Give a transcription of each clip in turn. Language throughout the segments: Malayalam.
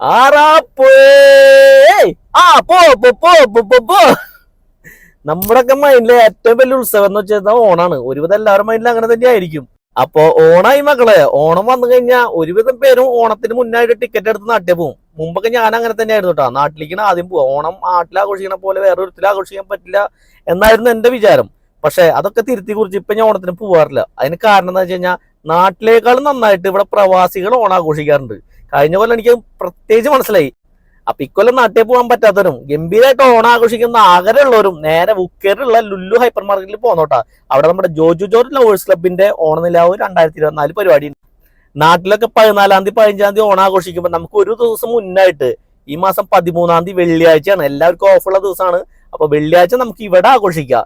ആ പോ പോ പോ നമ്മുടെയൊക്കെ മൈൻഡിലെ ഏറ്റവും വലിയ ഉത്സവം എന്ന് വെച്ചാൽ ഓണാണ്. ഒരുവിധം എല്ലാവരുടെ മൈൻഡിൽ അങ്ങനെ തന്നെ ആയിരിക്കും അപ്പൊ ഓണായി മക്കളെ ഓണം വന്നു കഴിഞ്ഞാൽ ഒരുവിധം പേരും ഓണത്തിന് മുന്നായിട്ട് ടിക്കറ്റ് എടുത്ത് നാട്ടിൽ പോകും മുമ്പൊക്കെ ഞാൻ അങ്ങനെ തന്നെയായിരുന്നു കേട്ടോ നാട്ടിലേക്കാണ് ആദ്യം പോകും ഓണം നാട്ടിൽ ആഘോഷിക്കണ പോലെ വേറെ ഒരുത്തിൽ ആഘോഷിക്കാൻ പറ്റില്ല എന്നായിരുന്നു എന്റെ വിചാരം. പക്ഷെ അതൊക്കെ തിരുത്തി കുറിച്ച് ഇപ്പൊ ഞാൻ ഓണത്തിന് പോവാറില്ല. അതിന് കാരണം എന്താ വെച്ച് കഴിഞ്ഞാൽ നാട്ടിലേക്കാളും നന്നായിട്ട് ഇവിടെ പ്രവാസികൾ ഓണം ആഘോഷിക്കാറുണ്ട്. കഴിഞ്ഞ കൊല്ലം എനിക്ക് പ്രത്യേകിച്ച് മനസ്സിലായി. അപ്പൊ ഇക്കൊല്ലം നാട്ടിൽ പോകാൻ പറ്റാത്തവരും ഗംഭീരമായിട്ട് ഓണം ആഘോഷിക്കുന്ന ആഗ്രഹമുള്ളവരും നേരെ ഉക്കേറിലുള്ള ലുല്ലു ഹൈപ്പർ മാർക്കറ്റിൽ പോന്നോട്ടാ. അവിടെ നമ്മുടെ ജോജു ജോർജ് ലവേഴ്സ് ക്ലബിന്റെ ഓണനിലാവ് രണ്ടായിരത്തി ഇരുപത്തിനാല് പരിപാടി. നാട്ടിലൊക്കെ പതിനാലാം തീയതി പതിനഞ്ചാം തീയതി ഓണാഘോഷിക്കുമ്പോൾ നമുക്ക് ഒരു ദിവസം മുന്നായിട്ട് ഈ മാസം പതിമൂന്നാം തീയതി വെള്ളിയാഴ്ചയാണ്. എല്ലാവർക്കും ഓഫുള്ള ദിവസമാണ്. അപ്പൊ വെള്ളിയാഴ്ച നമുക്ക് ഇവിടെ ആഘോഷിക്കാം.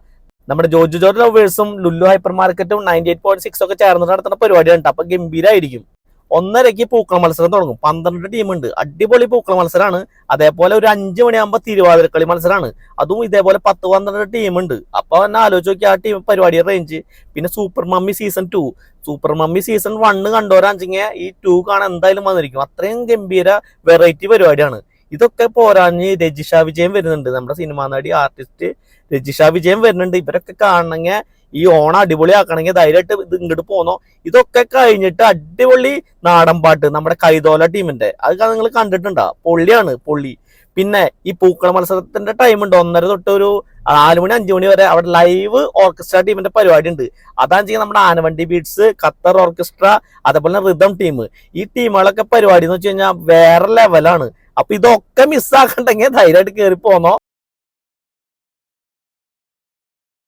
നമ്മുടെ ജോജു ജോർജ് ലവേഴ്സും ലുല്ലു ഹൈപ്പർ മാർക്കറ്റും നയന്റി എയ്റ്റ് പോയിന്റ് സിക്സ് ഒക്കെ ചേർന്ന് നടത്തുന്ന പരിപാടിയാണ് അപ്പൊ ഗംഭീരമായിരിക്കും ഒന്നരയ്ക്ക് പൂക്കള മത്സരം തുടങ്ങും. പന്ത്രണ്ട് ടീമുണ്ട് അടിപൊളി പൂക്കള മത്സരമാണ് അതേപോലെ ഒരു അഞ്ചു മണിയാകുമ്പോൾ തിരുവാതിരക്കളി മത്സരമാണ് അതും ഇതേപോലെ പത്ത് പന്ത്രണ്ട് ടീമുണ്ട് അപ്പൊ തന്നെ ആലോചിച്ച് നോക്കി ആ ടീം പരിപാടി റേഞ്ച് പിന്നെ super mummy season two super mummy season one കണ്ടോരാഞ്ചെങ്കിൽ ഈ ടു കാണാൻ എന്തായാലും വന്നിരിക്കും. അത്രയും ഗംഭീര വെറൈറ്റി പരിപാടിയാണ്. ഇതൊക്കെ പോരാഞ്ഞ് രജിഷ വിജയം വരുന്നുണ്ട്. നമ്മുടെ സിനിമാ നടി ആർട്ടിസ്റ്റ് രജിഷ വിജയം വരുന്നുണ്ട്. ഇവരൊക്കെ കാണണമെങ്കിൽ ഈ ഓണം അടിപൊളിയാക്കണമെങ്കിൽ ധൈര്യമായിട്ട് ഇത് ഇങ്ങോട്ട് പോന്നോ. ഇതൊക്കെ കഴിഞ്ഞിട്ട് അടിപൊളി നാടൻ പാട്ട് നമ്മുടെ കൈതോല ടീമിന്റെ. അതൊക്കെ നിങ്ങൾ കണ്ടിട്ടുണ്ടോ? പൊള്ളിയാണ് പൊള്ളി. പിന്നെ ഈ പൂക്കള മത്സരത്തിന്റെ ടൈം ഉണ്ട്. ഒന്നര തൊട്ട് ഒരു നാല് മണി അഞ്ചു മണി വരെ അവിടെ ലൈവ് ഓർക്കസ്ട്ര ടീമിന്റെ പരിപാടി ഉണ്ട്. അതാണെന്ന് വെച്ചാൽ നമ്മുടെ ആനവണ്ടി ബീറ്റ്സ് ഖത്തർ ഓർക്കസ്ട്ര അതേപോലെ റിതം ടീം ഈ ടീമുകളൊക്കെ പരിപാടി എന്ന് വെച്ച് കഴിഞ്ഞാൽ വേറെ ലെവലാണ് അപ്പൊ ഇതൊക്കെ മിസ്സാക്കണ്ടെങ്കിൽ ധൈര്യമായിട്ട് കയറി പോന്നോ.